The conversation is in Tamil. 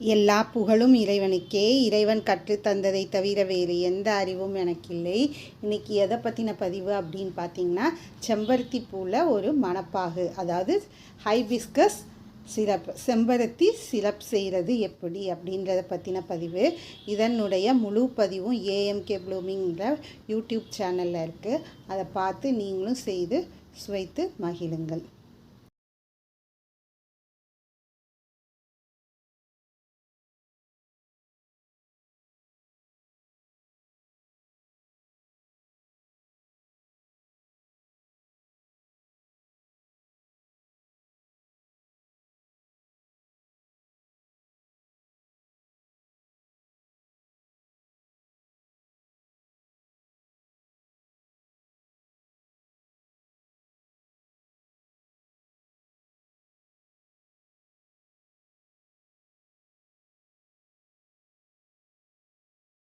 எல்லா புகழும் இறைவனுக்கே. இறைவன் கற்று தந்ததை தவிர வேறு எந்த அறிவும் எனக்கு இல்லை இன்னைக்கு எதை பற்றின பதிவு அப்படின்னு பார்த்தீங்கன்னா செம்பருத்தி பூவில் ஒரு மணப்பாகு அதாவது ஹைபிஸ்கஸ் சிரப் செம்பருத்தி சிரப் செய்கிறது எப்படி அப்படின்றத பற்றின பதிவு. இதனுடைய முழு பதிவும் ஏஎம்கே ப்ளூமிங்கிற யூடியூப் சேனலில் இருக்குது அதை பார்த்து நீங்களும் செய்து சுவைத்து மகிழுங்கள்.